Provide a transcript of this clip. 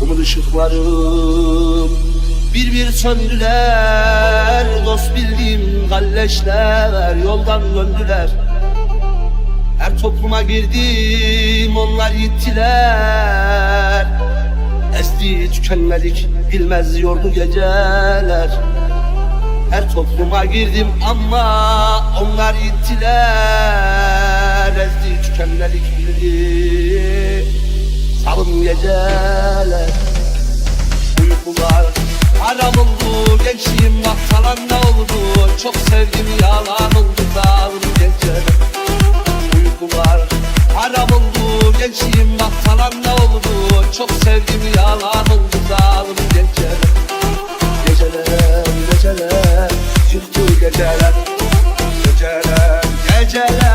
Umut ışıklarım bir bir söndüler Dost bildiğim galleşler yoldan döndüler. Her topluma girdim onlar gittiler Esti tükenmedik bilmez yordu geceler. Her topluma girdim ama onlar gittiler Ezdi tükenmedik bildi salım geceler geceler Uykular haram oldu Gençliğim vaktalan ne oldu. Çok sevgim yalan oldu Dağım geceler Uykular haram oldu Gençliğim vaktalan ne oldu. Çok sevgim yalan oldu Dağım geceler Geceler geceler Çıktı geceler. Geceler geceler.